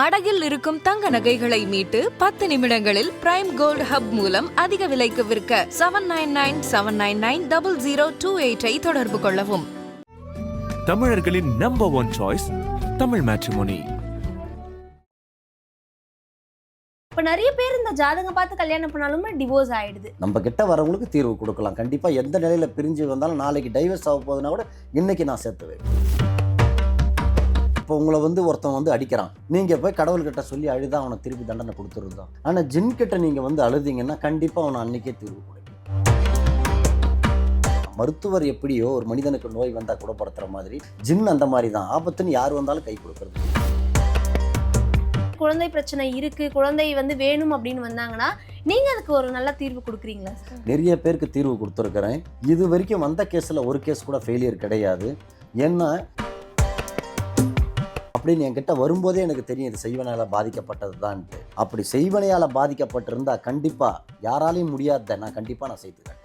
அடகில் இருக்கும் தங்க நகைகளை மீட்டு பத்து நிமிடங்களில் பிரைம் கோல்ட் ஹப் மூலம் அதிக விலைக்கு விற்க seven nine nine seven nine nine double zero two எயிட்டை தொடர்பு கொள்ளவும். தமிழர்களின் number one choice Tamil matrimony இப்ப நிறைய பேர் இந்த ஜாதகம் பார்த்து கல்யாணம் பண்ணாலுமே டிவோர்ஸ் ஆயிடுது. நம்ம கிட்ட வரவங்களுக்கு தீர்வு கொடுக்கலாம். கண்டிப்பா எந்த நிலையில பிரிஞ்சு வந்தாலும் நாளைக்கு டைவர்ஸ் ஆக போகுதுன்னா கூட இன்னைக்கு நான் சேர்த்து வைப்பேன். இப்போ உங்களை வந்து ஒருத்தன் வந்து அடிக்கிறான். நீங்க போய் கடவுள்கிட்ட சொல்லி அழுதா அவனை திருப்பி தண்டனை கொடுத்துருது தான். ஆனா ஜின் கிட்ட நீங்க வந்து அழுதீங்கன்னா கண்டிப்பா அவனை அன்னைக்கே தீர்வு கொடுக்கும். மருத்துவர் எப்படியோ ஒரு மனிதனுக்கு நோய் வந்தா குணப்படுத்துற மாதிரி ஜின் அந்த மாதிரி தான். ஆபத்துன்னு யார் வந்தாலும் கை கொடுக்கறது குழந்தை பிரச்சனை இருக்கு குழந்தை வந்து வேணும் அப்படின்னு வந்தாங்கன்னா நீங்க அதுக்கு ஒரு நல்ல தீர்வு கொடுக்குறீங்களா நிறைய பேருக்கு தீர்வு கொடுத்துருக்குறேன். இது வரைக்கும் வந்த கேஸில் ஒரு கேஸ் கூட ஃபெயிலியர் கிடையாது. ஏன்னா அப்படின்னு என்கிட்ட வரும்போதே எனக்கு தெரியும் இது செய்வனையால் பாதிக்கப்பட்டது தான்ட்டு அப்படி செய்வனையால் பாதிக்கப்பட்டிருந்தா கண்டிப்பாக யாராலையும் முடியாத நான் கண்டிப்பாக நான் செய்துக்கிறேன்.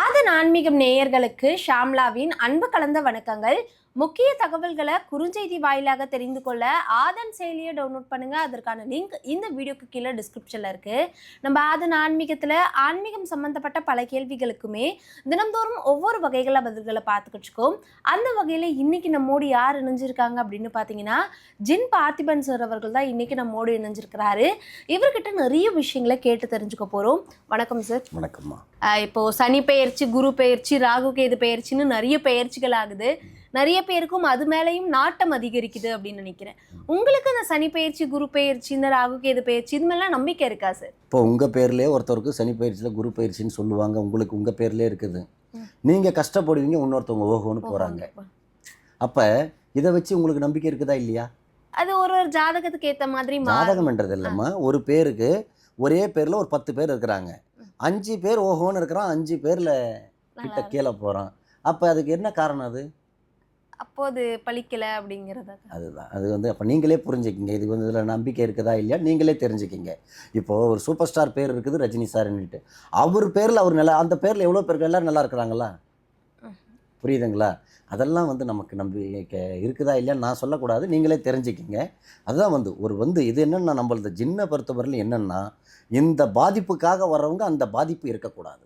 ஆதன் ஆன்மீகம் நேயர்களுக்கு ஷாம்லாவின் அன்பு கலந்த வணக்கங்கள். முக்கிய தகவல்களை குறுஞ்செய்தி வாயிலாக தெரிந்து கொள்ள ஆதன் செயலியை டவுன்லோட் பண்ணுங்க. அதற்கான லிங்க் இந்த வீடியோக்கு கீழே டிஸ்கிரிப்ஷன்ல இருக்கு. நம்ம ஆதன் ஆன்மீகத்துல ஆன்மீகம் சம்பந்தப்பட்ட பல கேள்விகளுக்குமே தினம்தோறும் ஒவ்வொரு வகைகள பதில்களை பார்த்துக்கிட்டு அந்த வகையில இன்னைக்கு நம்மோடு யார் இணைஞ்சிருக்காங்க அப்படின்னு பார்த்தீங்கன்னா ஜின் பார்த்திபன் சார் அவர்கள் தான் இன்னைக்கு நம்மோடு இணைஞ்சிருக்கிறாரு. இவர்கிட்ட நிறைய விஷயங்களை கேட்டு தெரிஞ்சுக்க போறோம். வணக்கம் சார் வணக்கம்மா. இப்போ சனி பெயர்ச்சி குரு பெயர்ச்சி ராகு கேது பெயர்ச்சின்னு நிறைய பெயர்ச்சிகள் ஆகுது. நிறைய பேருக்கும் அது மேலேயும் நாட்டம் அதிகரிக்குது அப்படின்னு நினைக்கிறேன். உங்களுக்கு அந்த சனி பெயர்ச்சி குரு பெயர்ச்சி இந்த ராகு கேது பெயர்ச்சி இது மாதிரிலாம் நம்பிக்கை இருக்கா சார் இப்போ உங்கள் பேர்லேயே ஒருத்தருக்கு சனி பயிற்சியில் குரு பயிற்சின்னு சொல்லுவாங்க. உங்களுக்கு உங்கள் பேர்லேயே இருக்குது. நீங்கள் கஷ்டப்படுவீங்க இன்னொருத்தவங்க ஓஹோன்னு போகிறாங்க அப்போ இதை வச்சு உங்களுக்கு நம்பிக்கை இருக்குதா இல்லையா? அது ஒரு ஒரு ஜாதகத்துக்கு ஏத்த மாதிரி ஜாதகம்ன்றது இல்லைம்மா. ஒரு பேருக்கு ஒரே பேரில் ஒரு பத்து பேர் இருக்கிறாங்க. அஞ்சு பேர் ஓஹோன்னு இருக்கிறான் அஞ்சு பேரில் கிட்ட கீழே போகிறான் அப்போ அதுக்கு என்ன காரணம் அது? அப்போ அது பழிக்கல அப்படிங்கறத. அதுதான். அது வந்து அப்போ நீங்களே புரிஞ்சுக்கிங்க. இது வந்து இதில் நம்பிக்கை இருக்குதா இல்லையா? நீங்களே தெரிஞ்சுக்கிங்க. இப்போது ஒரு சூப்பர் ஸ்டார் பேர் இருக்குது ரஜினி சார்ன்னுட்டு. அவர் பேரில் அவர் நல்லா அந்த பேரில் எவ்வளோ பேர் எல்லாரும் நல்லா இருக்கிறாங்களா. புரியுதுங்களா? அதெல்லாம் வந்து நமக்கு நம்பிக்கை இருக்குதா இல்லையான்னு நான் சொல்லக்கூடாது. நீங்களே தெரிஞ்சுக்கிங்க. அதுதான் வந்து ஒரு வந்து இது என்னென்னா நம்மளது ஜின்னை பொறுத்தவரையிலும் என்னென்னா இந்த பாதிப்புக்காக வர்றவங்க அந்த பாதிப்பு இருக்கக்கூடாது.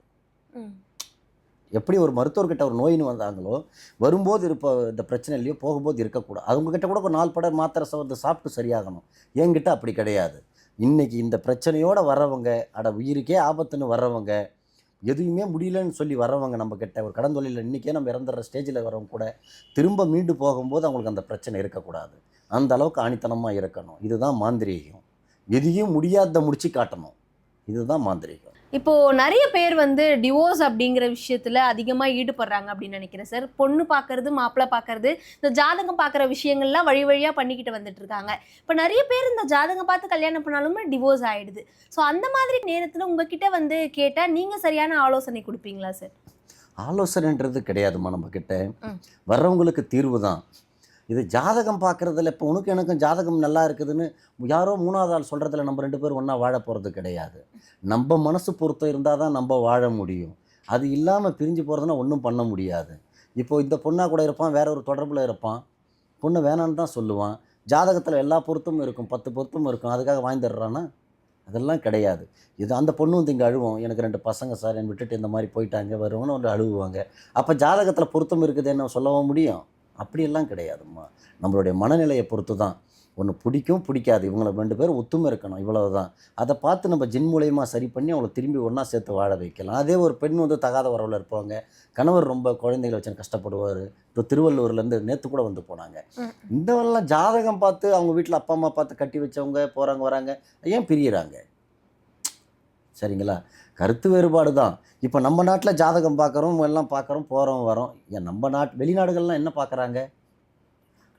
எப்படி ஒரு மருத்துவர்கிட்ட ஒரு நோயின்னு வந்தாங்களோ வரும்போது இருப்ப இந்த பிரச்சனையிலையோ போகும்போது இருக்கக்கூடாது. அவங்கக்கிட்ட கூட ஒரு நாலு படம் மாத்திரை சவர்ந்து சாப்பிட்டு சரியாகணும். என்கிட்ட அப்படி கிடையாது. இன்றைக்கி இந்த பிரச்சனையோடு வர்றவங்க அட உயிருக்கே ஆபத்துன்னு வர்றவங்க எதுவுமே முடியலன்னு சொல்லி வர்றவங்க நம்மக்கிட்ட ஒரு கடன் தொழிலில் இன்றைக்கே நம்ம இறந்துடுற ஸ்டேஜில் வரவங்க கூட திரும்ப மீண்டு போகும்போது அவங்களுக்கு அந்த பிரச்சனை இருக்கக்கூடாது. அந்த அளவுக்கு ஆணித்தனமாக இருக்கணும். இதுதான் மாந்திரீகம். எதையும் முடியாத முடிச்சு காட்டணும். இதுதான் மாந்திரீகம். இப்போ நிறைய பேர் வந்து டிவோர்ஸ் அப்படிங்கிற விஷயத்துல அதிகமா ஈடுபடுறாங்க அப்படின்னு நினைக்கிறேன் சார் பொண்ணு பார்க்கறது மாப்பிள்ளை பார்க்கறது இந்த ஜாதகம் பார்க்குற விஷயங்கள்லாம் வழி வழியா பண்ணிக்கிட்டு வந்துட்டு இருக்காங்க. இப்போ நிறைய பேர் இந்த ஜாதகம் பார்த்து கல்யாணம் பண்ணாலுமே டிவோர்ஸ் ஆயிடுது. ஸோ அந்த மாதிரி நேரத்துல உங்ககிட்ட வந்து கேட்டா நீங்க சரியான ஆலோசனை கொடுப்பீங்களா சார் ஆலோசனைன்றது கிடையாதும்மா நம்மக்கிட்ட. வர்றவங்களுக்கு தீர்வு தான். இது ஜாதகம் பார்க்குறதுல இப்போ உனக்கு எனக்கும் ஜாதகம் நல்லா இருக்குதுன்னு யாரோ மூணாவது ஆள் சொல்கிறதுல நம்ம ரெண்டு பேரும் ஒன்றா வாழ போகிறது கிடையாது. நம்ம மனசு பொருத்தம் இருந்தால் தான் நம்ம வாழ முடியும். அது இல்லாமல் பிரிஞ்சு போகிறதுனா ஒன்றும் பண்ண முடியாது. இப்போ இந்த பொண்ணாக கூட இருப்பான் வேற ஒரு தொடர்பில் இருப்பான். பொண்ணு வேணான்னு தான் சொல்லுவான். ஜாதகத்தில் எல்லா பொருத்தமும் இருக்கும் பத்து பொருத்தமும் இருக்கும். அதுக்காக வாங்கிடுறான்னா அதெல்லாம் கிடையாது. இது அந்த பொண்ணு வந்து இங்கே அழுவோம். எனக்கு ரெண்டு பசங்க சார் என்னை விட்டுட்டு இந்த மாதிரி போயிட்டாங்க வருவோன்னு ஒன்று அழுவுவாங்க. அப்போ ஜாதகத்தில் பொருத்தம் இருக்குது என்ன சொல்லவும் முடியும்? அப்படியெல்லாம் கிடையாதும்மா. நம்மளுடைய மனநிலையை பொறுத்து தான் ஒன்று பிடிக்கும் பிடிக்காது. இவங்களை ரெண்டு பேரும் ஒத்துமை இருக்கணும் இவ்வளவு தான் அதை பார்த்து நம்ம ஜின் மூலியமாக சரி பண்ணி அவங்கள திரும்பி ஒன்றா சேர்த்து வாழ வைக்கலாம். அதே ஒரு பெண் வந்து தகாத வரவில் இருப்பாங்க. கணவர் ரொம்ப குழந்தைகளை வச்சு கஷ்டப்படுவார். இப்போ திருவள்ளூர்லேருந்து நேற்று கூட வந்து போனாங்க. இந்தவெல்லாம் ஜாதகம் பார்த்து அவங்க வீட்டில் அப்பா அம்மா பார்த்து கட்டி வச்சவங்க போகிறாங்க வராங்க ஏன் பிரியறாங்க? சரிங்களா? கருத்து வேறுபாடு தான் இப்போ நம்ம நாட்டில் ஜாதகம் பார்க்குறோம் எல்லாம் பார்க்குறோம் போகிறோம் வரோம். ஏன் நம்ம நாட் வெளிநாடுகள்லாம் என்ன பார்க்குறாங்க?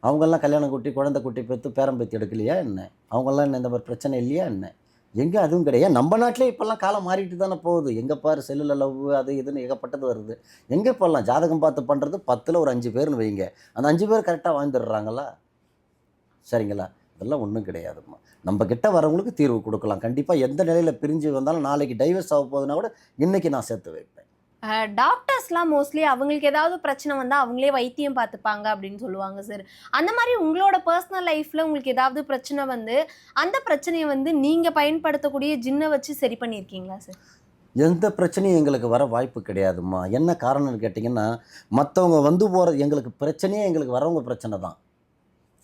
அவங்கெல்லாம் கல்யாணம் குட்டி குழந்தை குட்டி பெற்று பேரம் பேத்தி எடுக்கலையா என்ன? அவங்கெல்லாம் என்ன இந்த மாதிரி பிரச்சனை இல்லையா என்ன? எங்கே அதுவும் கிடையாது. நம்ம நாட்டிலே இப்போல்லாம் காலம் மாறிட்டு தானே போகுது. எங்கே பாரு செல்லில் லவ் அது இதுன்னு ஏகப்பட்டது வருது. எங்கே போடலாம் ஜாதகம் பார்த்து பண்ணுறது பத்தில் ஒரு அஞ்சு பேர்னு வைங்க. அந்த அஞ்சு பேர் கரெக்டாக வாழ்ந்துடுறாங்களா? சரிங்களா? அதெல்லாம் ஒன்றும் கிடையாதும்மா. நம்ம கிட்ட வரவங்களுக்கு தீர்வு கொடுக்கலாம். கண்டிப்பாக எந்த நிலையில் பிரிஞ்சு வந்தாலும் நாளைக்கு டைவர்ஸ் ஆக போகுதுன்னா கூட இன்னைக்கு நான் சேர்த்து வைப்பேன். டாக்டர்ஸ்லாம் மோஸ்ட்லி அவங்களுக்கு ஏதாவது பிரச்சனை வந்தால் அவங்களே வைத்தியம் பார்த்துப்பாங்க அப்படின்னு சொல்லுவாங்க சார் அந்த மாதிரி உங்களோட பர்சனல் லைஃப்பில் உங்களுக்கு ஏதாவது பிரச்சனை வந்து அந்த பிரச்சனையை வந்து நீங்கள் பயன்படுத்தக்கூடிய ஜின்னை வச்சு சரி பண்ணியிருக்கீங்களா சார் எந்த பிரச்சனையும் எங்களுக்கு வர வாய்ப்பு கிடையாதும்மா. என்ன காரணம்னு கேட்டிங்கன்னா மற்றவங்க வந்து போகிறது எங்களுக்கு பிரச்சனையே எங்களுக்கு வரவங்க பிரச்சனை தான்.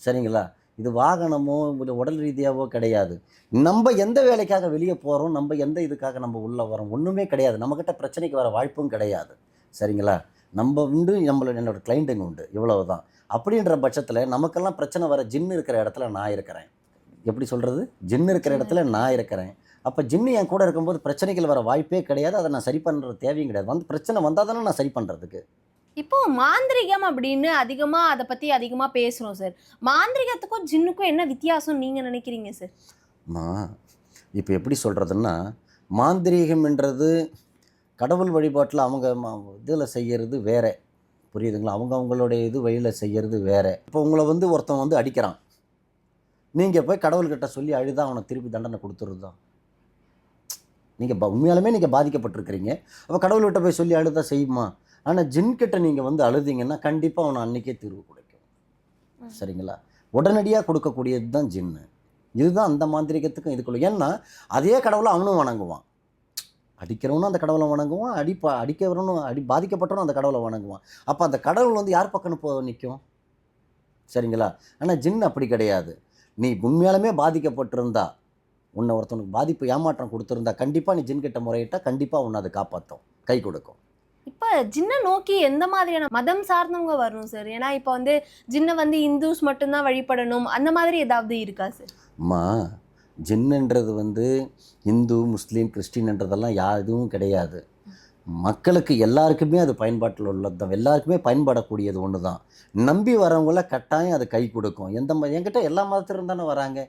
சரிங்களா? இது வாகனமோ இல்லை உடல் ரீதியாவோ கிடையாது. நம்ம எந்த வேலைக்காக வெளியே போகிறோம் நம்ம எந்த இதுக்காக நம்ம உள்ளே வரோம் ஒன்றுமே கிடையாது. நம்மக்கிட்ட பிரச்சனைக்கு வர வாய்ப்பும் கிடையாது. சரிங்களா? நம்ம உண்டு நம்மளோட என்னோட கிளைண்ட்டுங்க உண்டு. இவ்வளவு தான் அப்படின்ற பட்சத்தில் நமக்கெல்லாம் பிரச்சனை வர ஜின்னு இருக்கிற இடத்துல நான் இருக்கிறேன். எப்படி சொல்கிறது ஜின்னு இருக்கிற இடத்துல நான் இருக்கிறேன். அப்போ ஜின்னு என் கூட இருக்கும்போது பிரச்சனைகள் வர வாய்ப்பே கிடையாது. அதை நான் சரி பண்ணுற தேவையும் கிடையாது. வந்து பிரச்சனை வந்தால் தானே நான் சரி பண்ணுறதுக்கு இப்போ மாந்திரிகம் அப்படின்னு அதிகமாக அதை பற்றி அதிகமாக பேசுகிறோம் சார் மாந்திரிகத்துக்கும் ஜின்னுக்கும் என்ன வித்தியாசம் நீங்கள் நினைக்கிறீங்க சார் மா இப்போ எப்படி சொல்கிறதுன்னா மாந்திரீகம்ன்றது கடவுள் வழிபாட்டில் அவங்க இதில் செய்கிறது வேற. புரியுதுங்களா? அவங்க அவங்களுடைய இது வழியில் செய்கிறது வேறு. இப்போ உங்களை வந்து ஒருத்தன் வந்து அடிக்கிறான். நீங்கள் போய் கடவுள்கிட்ட சொல்லி அழுதா அவனை திருப்பி தண்டனை கொடுத்துருது தான் நீங்கள் உண்மையாலுமே நீங்கள் பாதிக்கப்பட்டிருக்கிறீங்க. அப்போ கடவுள்கிட்ட போய் சொல்லி அழுதா செய்யுமா? ஆனால் ஜின்கிட்ட நீங்கள் வந்து அழுதீங்கன்னா கண்டிப்பாக அவனை அன்றைக்கே தீர்வு கிடைக்கும். சரிங்களா? உடனடியாக கொடுக்கக்கூடியது தான் ஜின்னு. இதுதான் அந்த மாந்திரிகத்துக்கும் இதுக்குள்ள. ஏன்னா அதே கடவுளை அவனும் வணங்குவான். அடிக்கிறவனும் அந்த கடவுளை வணங்குவான் அடிப்பா அடிக்கிறவனும் அடி பாதிக்கப்பட்டவனும் அந்த கடவுளை வணங்குவான். அப்போ அந்த கடவுள் வந்து யார் பக்கம் போ நிற்கும் சரிங்களா? ஆனால் ஜின் அப்படி கிடையாது. நீ உண்மையாலுமே பாதிக்கப்பட்டிருந்தா உன்னை ஒருத்தனுக்கு பாதிப்பு ஏமாற்றம் கொடுத்துருந்தா கண்டிப்பாக நீ ஜின் கிட்ட முறையிட்டா கண்டிப்பாக உன்னை அது காப்பாற்றும் கை கொடுக்கும். இப்போ ஜின்னை நோக்கி எந்த மாதிரியான மதம் சார்ந்தவங்க வரணும் சார் ஏன்னா இப்போ வந்து ஜின்னை வந்து இந்துஸ் மட்டும்தான் வழிபடணும். அந்த மாதிரி ஏதாவது இருக்கா சார் அம்மா ஜின்னுன்றது வந்து இந்து முஸ்லீம் கிறிஸ்டின்ன்றதெல்லாம் யா எதுவும் கிடையாது. மக்களுக்கு எல்லாருக்குமே அது பயன்பாட்டில் உள்ளது தான் எல்லாருக்குமே பயன்படக்கூடியது ஒன்று தான் நம்பி வரவங்கள கட்டாயம் அது கை கொடுக்கும். எந்த என்கிட்ட எல்லா மதத்திலும் தானே வராங்க.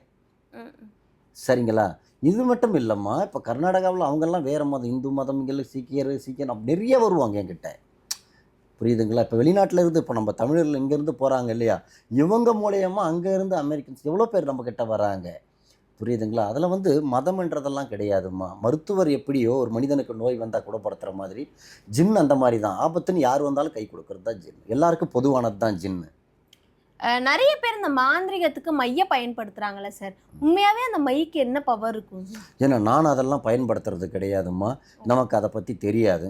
சரிங்களா? இது மட்டும் இல்லைம்மா இப்போ கர்நாடகாவில் அவங்கெல்லாம் வேறு மதம் இந்து மதம் இங்கே சீக்கியர் சீக்கியர் நிறைய வருவாங்க என்கிட்ட. புரியுதுங்களா? இப்போ வெளிநாட்டில் இருந்து இப்போ நம்ம தமிழர்கள் இங்கேருந்து போகிறாங்க இல்லையா? இவங்க மூலயமா அங்கேருந்து அமெரிக்கன்ஸ் எவ்வளோ பேர் நம்மக்கிட்ட வராங்க? புரியுதுங்களா? அதில் வந்து மதம்ன்றதெல்லாம் கிடையாதும்மா. மருத்துவர் எப்படியோ ஒரு மனிதனுக்கு நோய் வந்தால் குணப்படுத்துகிற மாதிரி ஜின் அந்த மாதிரி தான். ஆபத்துன்னு யார் வந்தாலும் கை கொடுக்குறது தான் ஜின். எல்லாருக்கும் பொதுவானது தான் ஜின்னு. நிறைய பேர் இந்த மாந்திரிகத்துக்கு மைய பயன்படுத்துகிறாங்களே சார். உண்மையாகவே அந்த மைக்கு என்ன பவர் இருக்கும்? ஏன்னா நான் அதெல்லாம் பயன்படுத்துறது கிடையாதும்மா. நமக்கு அதை பற்றி தெரியாது.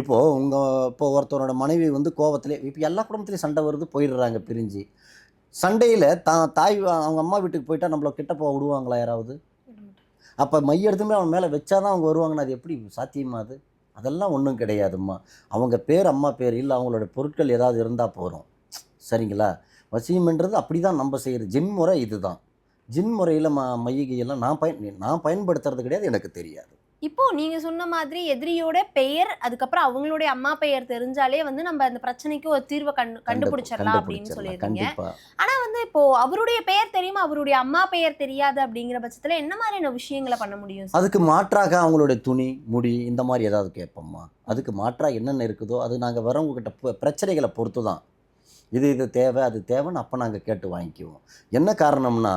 இப்போது உங்கள் இப்போ ஒருத்தரோட மனைவி வந்து கோவத்திலே இப்போ எல்லா குடும்பத்துலேயும் சண்டை வருது போயிடுறாங்க பிரிஞ்சு. சண்டையில் தான் தாய் அவங்க அம்மா வீட்டுக்கு போயிட்டா நம்மள கிட்ட போக விடுவாங்களா யாராவது? அப்போ மைய எடுத்துமே அவன் மேலே வச்சாதான் அவங்க வருவாங்கன்னு அது எப்படி சாத்தியமா அது? அதெல்லாம் ஒன்றும் கிடையாதும்மா. அவங்க பேர் அம்மா பேர் இல்லை அவங்களோட பொருட்கள் ஏதாவது இருந்தால் போகிறோம் சரிங்களா? வசியம்ன்றது அப்படி தான் நம்ம செய்கிறது ஜின் முறை இதுதான். ஜின் முறையில் ம மையகையெல்லாம் நான் பயன் நான் பயன்படுத்துறது கிடையாது எனக்கு தெரியாது. இப்போ நீங்க சொன்ன மாதிரி எதிரியோட பெயர் அதுக்கப்புறம் அவங்களுடைய அம்மா பெயர் தெரிஞ்சாலே வந்து நம்ம அந்த பிரச்சனைக்கு ஒரு தீர்வை கண்டு கண்டுபிடிச்சிடலாம் அப்படின்னு சொல்லியிருக்கீங்க ஆனா வந்து இப்போ அவருடைய பெயர் தெரியுமா? அவருடைய அம்மா பெயர் தெரியாது அப்படிங்கிற பட்சத்துல என்ன மாதிரியான விஷயங்களை பண்ண முடியும்? அதுக்கு மாற்றாக அவங்களுடைய துணி முடி இந்த மாதிரி ஏதாவது கேட்போம்மா? அதுக்கு மாற்றாக என்னென்ன இருக்குதோ? அது நாங்கள் வரவங்கக்கிட்ட ப- பிரச்சனைகளை பொறுத்து தான் இது இது தேவை அது தேவைன்னு அப்போ நாங்கள் கேட்டு வாங்கிக்குவோம். என்ன காரணம்னா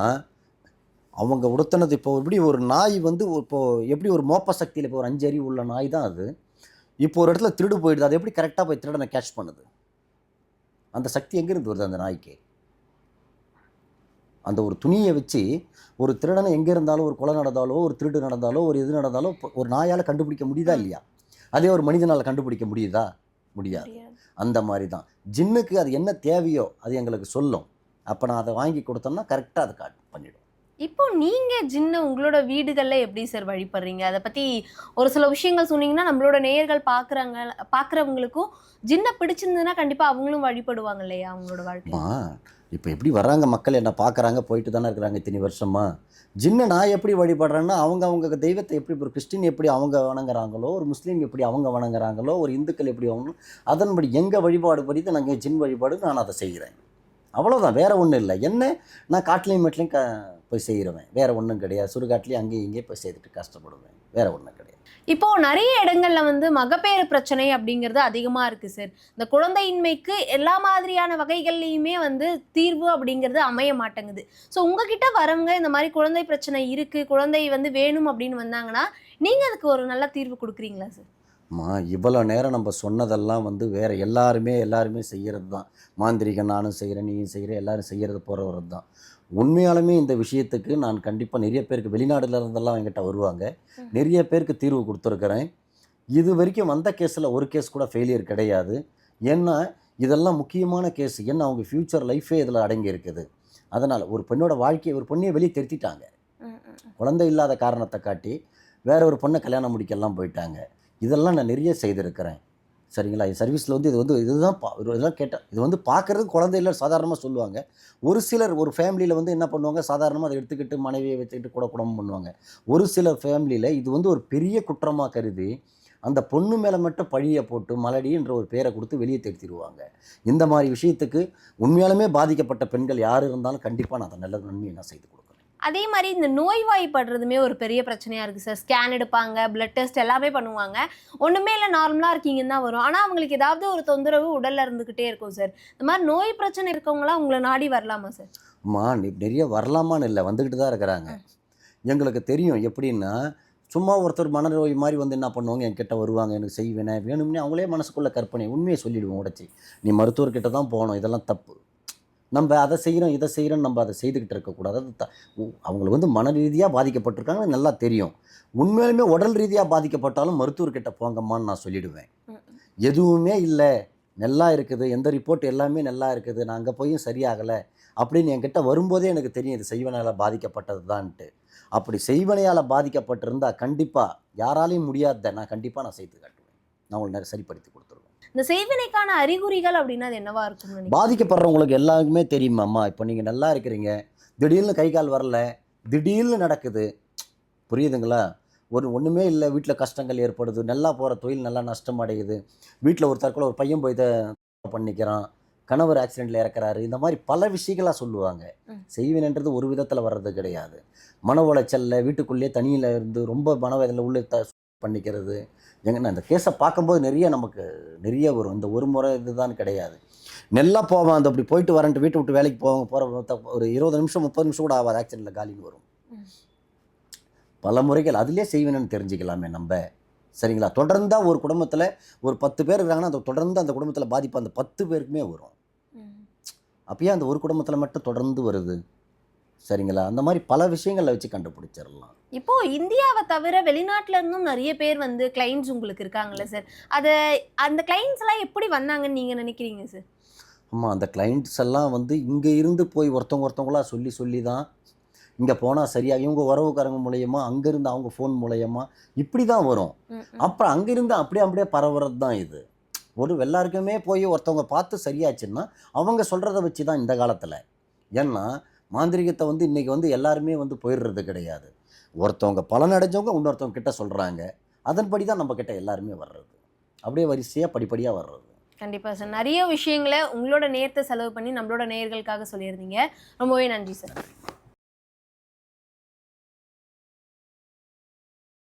அவங்க உடுத்தினது இப்போ எப்படி ஒரு நாய் வந்து இப்போது எப்படி ஒரு மோப்ப சக்தியில் இப்போ ஒரு அஞ்சு அறிவு உள்ள நாய் தான் அது. இப்போ ஒரு இடத்துல திருடு போயிடுது. அது எப்படி கரெக்டாக போய் திருடனை கேட்ச் பண்ணுது? அந்த சக்தி எங்கேருந்து வருது அந்த நாய்க்கு? அந்த ஒரு துணியை வச்சு ஒரு திருடனை எங்கே இருந்தாலும் ஒரு கொலை நடந்தாலோ ஒரு திருடு நடந்தாலோ ஒரு இது நடந்தாலோ ஒரு நாயால் கண்டுபிடிக்க முடியுதா இல்லையா? அதே ஒரு மனிதனால் கண்டுபிடிக்க முடியுதா. முடியாது. அந்த மாதிரி தான். ஜின்னுக்கு அது என்ன தேவையோ அது எங்களுக்கு சொல்லும். அப்போ நான் அதை வாங்கி கொடுத்தோம்னா கரெக்டாக அதை காட் பண்ணிவிடும் இப்போ நீங்க ஜின்ன உங்களோட வீடுகள்ல எப்படி சார் வழிபடுறீங்க? அதை பத்தி ஒரு சில விஷயங்கள் சொன்னீங்கன்னா நம்மளோட நேயர்கள் பாக்குறாங்க பாக்குறவங்களுக்கும் ஜின்ன பிடிச்சிருந்ததுன்னா கண்டிப்பா அவங்களும் வழிபடுவாங்க இல்லையா அவங்களோட வாழ்க்கை இப்போ எப்படி வர்றாங்க மக்கள்? என்ன பார்க்குறாங்க போயிட்டு தானே இருக்கிறாங்க இத்தனை வருஷமா? ஜின்னை நான் எப்படி வழிபடுறேன்னா அவங்க அவங்க தெய்வத்தை எப்படி ஒரு கிறிஸ்டின் எப்படி அவங்க வணங்குறாங்களோ ஒரு முஸ்லீம் எப்படி அவங்க வணங்குறாங்களோ ஒரு இந்துக்கள் எப்படி அவங்க அதன்படி எங்கள் வழிபாடு படித்து நாங்கள் ஜின் வழிபாடு நான் அதை செய்கிறேன். அவ்வளோதான் வேற ஒன்றும் இல்லை. என்ன? நான் காட்டிலையும் மட்டும் க போய் செய்கிறவன் வேற ஒன்றும் கிடையாது. சுடுகாட்டிலையும் அங்கேயும் இங்கேயும் போய் செய்துட்டு கஷ்டப்படுவேன். வேற ஒன்றும் கிடையாது. இப்போ நிறைய இடங்கள்ல வந்து மகப்பேறு பிரச்சனை அப்படிங்கிறது அதிகமா இருக்கு சார். இந்த குழந்தையின்மைக்கு எல்லா மாதிரியான வகைகள்லையுமே வந்து தீர்வு அப்படிங்கிறது அமைய மாட்டேங்குது. ஸோ உங்ககிட்ட வரவங்க இந்த மாதிரி குழந்தை பிரச்சனை இருக்கு குழந்தை வந்து வேணும் அப்படின்னு வந்தாங்கன்னா நீங்க அதுக்கு ஒரு நல்ல தீர்வு கொடுக்குறீங்களா சார்? அம்மா இவ்வளோ நேரம் நம்ம சொன்னதெல்லாம் வந்து வேற எல்லாருமே எல்லாருமே செய்கிறது தான் மாந்திரிகம் நானும் செய்கிறேன் நீயும் செய்கிற எல்லாரும் செய்கிறது போகிறவர் தான் உண்மையாலுமே இந்த விஷயத்துக்கு நான் கண்டிப்பாக நிறைய பேருக்கு வெளிநாடுல இருந்தெல்லாம் என்கிட்ட வருவாங்க. நிறைய பேருக்கு தீர்வு கொடுத்துருக்குறேன். இது வரைக்கும் வந்த கேஸில் ஒரு கேஸ் கூட ஃபெயிலியர் கிடையாது. ஏன்னா இதெல்லாம் முக்கியமான கேஸ் ஏன்னா அவங்க ஃப்யூச்சர் லைஃபே இதில் அடங்கி இருக்குது அதனால் ஒரு பெண்ணோட வாழ்க்கையை ஒரு பொண்ணையை வெளியே திருத்திட்டாங்க. குழந்தை இல்லாத காரணத்தை காட்டி வேற ஒரு பொண்ணை கல்யாணம் முடிக்கலாம் போயிட்டாங்க. இதெல்லாம் நான் நிறைய செய்திருக்கிறேன். சரிங்களா? என் சர்வீஸில் வந்து இது வந்து இதுதான் பா இதெல்லாம் கேட்டால் இது வந்து பார்க்குறது குழந்தை சாதாரணமாக சொல்லுவாங்க. ஒரு சிலர் ஒரு ஃபேமிலியில் வந்து என்ன பண்ணுவாங்க? சாதாரணமாக அதை எடுத்துக்கிட்டு மனைவியை வச்சுக்கிட்டு கூட குடும்பம் பண்ணுவாங்க. ஒரு சிலர் ஃபேமிலியில் இது வந்து ஒரு பெரிய குற்றமாக கருதி அந்த பொண்ணு மேலே மட்டும் பழியை போட்டு மலடி என்ற ஒரு பேரை கொடுத்து வெளியே திருத்திடுவாங்க. இந்த மாதிரி விஷயத்துக்கு உண்மையாலுமே பாதிக்கப்பட்ட பெண்கள் யார் இருந்தாலும் கண்டிப்பாக நான் அதை நல்ல நன்மையை நான் செய்து கொடுக்குறேன் அதே மாதிரி இந்த நோய்வாய்ப்படுறதுமே ஒரு பெரிய பிரச்சனையா இருக்கு சார் ஸ்கேன் எடுப்பாங்க பிளட் டெஸ்ட் எல்லாமே பண்ணுவாங்க. ஒண்ணுமே இல்லை நார்மலா இருக்கீங்கன்னு தான் வரும். ஆனா அவங்களுக்கு ஏதாவது ஒரு தொந்தரவு உடல்ல இருந்துகிட்டே இருக்கும் சார் இந்த மாதிரி நோய் பிரச்சனை இருக்கவங்களாம் உங்களை நாடி வரலாமா சார் அம்மா நி- நிறைய வரலாமான்னு இல்லை வந்துக்கிட்டு தான் இருக்கிறாங்க. எங்களுக்கு தெரியும் எப்படின்னா சும்மா ஒருத்தர் மனநோய் மாதிரி வந்து என்ன பண்ணுவாங்க என்கிட்ட வருவாங்க எனக்கு செய்வேனே வேணும்னே அவங்களே மனசுக்குள்ள கற்பனை உண்மையை சொல்லிடுவோம் உடச்சி. நீ மருத்துவர்கிட்ட தான் போகணும் இதெல்லாம் தப்பு. நம்ம அதை செய்கிறோம் இதை செய்கிறோம் நம்ம அதை செய்துக்கிட்டு இருக்கக்கூடாது. அது த அவங்களுக்கு வந்து மன ரீதியாக பாதிக்கப்பட்டிருக்காங்க நல்லா தெரியும். உண்மையிலுமே உடல் ரீதியாக பாதிக்கப்பட்டாலும் மருத்துவர்கிட்ட போங்கம்மான்னு நான் சொல்லிடுவேன். எதுவுமே இல்லை. நல்லா இருக்குது. எந்த ரிப்போர்ட் எல்லாமே நல்லா இருக்குது. நான் அங்கே போயும் சரியாகலை அப்படின்னு என்கிட்ட வரும்போதே எனக்கு தெரியும் இது செய்வனையால் பாதிக்கப்பட்டது தான்ட்டு அப்படி செய்வனையால் பாதிக்கப்பட்டிருந்தா கண்டிப்பாக யாராலையும் முடியாத நான் கண்டிப்பாக நான் செய்து காட்டுவேன். நான் உங்களுக்கு சரிப்படுத்தி கொடுத்துருவேன் இந்த செய்வினைக்கான அறிகுறிகள் அப்படின்னா அது என்னவா இருக்கும் பாதிக்கப்படுறவங்களுக்கு எல்லாருக்குமே தெரியுமா அம்மா இப்போ நீங்கள் நல்லா இருக்கிறீங்க. திடீர்னு கை கால் வரல. திடீர்னு நடக்குது. புரியுதுங்களா? ஒரு ஒன்றுமே இல்லை. வீட்டில் கஷ்டங்கள் ஏற்படுது. நல்லா போகிற தொழில் நல்லா நஷ்டம் அடையுது வீட்டில் ஒரு தற்கொலை ஒரு பையன் போய் பண்ணிக்கிறான். கணவர் ஆக்சிடெண்ட்டில் இறக்குறாரு. இந்த மாதிரி பல விஷயங்களாக சொல்லுவாங்க. செய்வினைன்றது ஒரு விதத்தில் வர்றது கிடையாது. மன உளைச்சலில் வீட்டுக்குள்ளேயே தனியில் இருந்து ரொம்ப மனவேதனை உள்ள த பண்ணிக்கிறது. எங்கன்னா இந்த கேஸை பார்க்கும்போது நிறைய நமக்கு நிறைய வரும். இந்த ஒரு முறை இதுதான் கிடையாது. நல்லா போவான் அந்த அப்படி போயிட்டு வரேன்ட்டு வீட்டை விட்டு வேலைக்கு போவாங்க போகிற ஒரு இருபது நிமிஷம் முப்பது நிமிஷம் கூட ஆகாது. ஆக்சிடெண்ட்டில் காலின்னு வரும். பல முறைகள் அதிலே செய்வேன்னு தெரிஞ்சுக்கலாமே நம்ம. சரிங்களா? தொடர்ந்தா ஒரு குடும்பத்தில் ஒரு பத்து பேர் இருக்காங்கன்னா அந்த தொடர்ந்து அந்த குடும்பத்தில் பாதிப்பு அந்த பத்து பேருக்குமே வரும். அப்பயே அந்த ஒரு குடும்பத்தில் மட்டும் தொடர்ந்து வருது. சரிங்களா? அந்த மாதிரி பல விஷயங்களை வச்சு கண்டுபிடிச்சிடலாம் இப்போ இந்தியாவை தவிர வெளிநாட்டுல இருந்தும் நிறைய பேர் வந்து கிளைண்ட்ஸ் உங்களுக்கு இருக்காங்கல்ல சார் அது அந்த கிளைண்ட்ஸ் எல்லாம் எப்படி வந்தாங்கன்னு நீங்க நினைக்கிறீங்க சார் ஆமாம் அந்த கிளைண்ட்ஸ் எல்லாம் வந்து இங்கே இருந்து போய் ஒருத்தவங்க ஒருத்தவங்களா சொல்லி சொல்லி தான் இங்கே போனால் சரியா இவங்க உறவுக்காரங்க மூலயமா அங்கேருந்து அவங்க ஃபோன் மூலயமா இப்படி தான் வரும் அப்புறம் அங்கேருந்து அப்படியே அப்படியே பரவுறது தான் இது. ஒரு எல்லாருக்குமே போய் ஒருத்தவங்க பார்த்து சரியாச்சுன்னா அவங்க சொல்கிறத வச்சு தான் இந்த காலத்தில். ஏன்னா மாந்திரிகத்தை வந்து இன்றைக்கி வந்து எல்லாருமே வந்து போயிடுறது கிடையாது. ஒருத்தவங்க பலன் அடைஞ்சவங்க இன்னொருத்தவங்க கிட்ட சொல்கிறாங்க அதன்படி தான் நம்ம கிட்ட எல்லாருமே வர்றது. அப்படியே வரிசையாக படிப்படியாக வர்றது. கண்டிப்பாக சார். நிறைய விஷயங்களை உங்களோட நேரத்தை செலவு பண்ணி நம்மளோட நேயர்களுக்காக சொல்லியிருந்தீங்க. ரொம்பவே நன்றி சார்.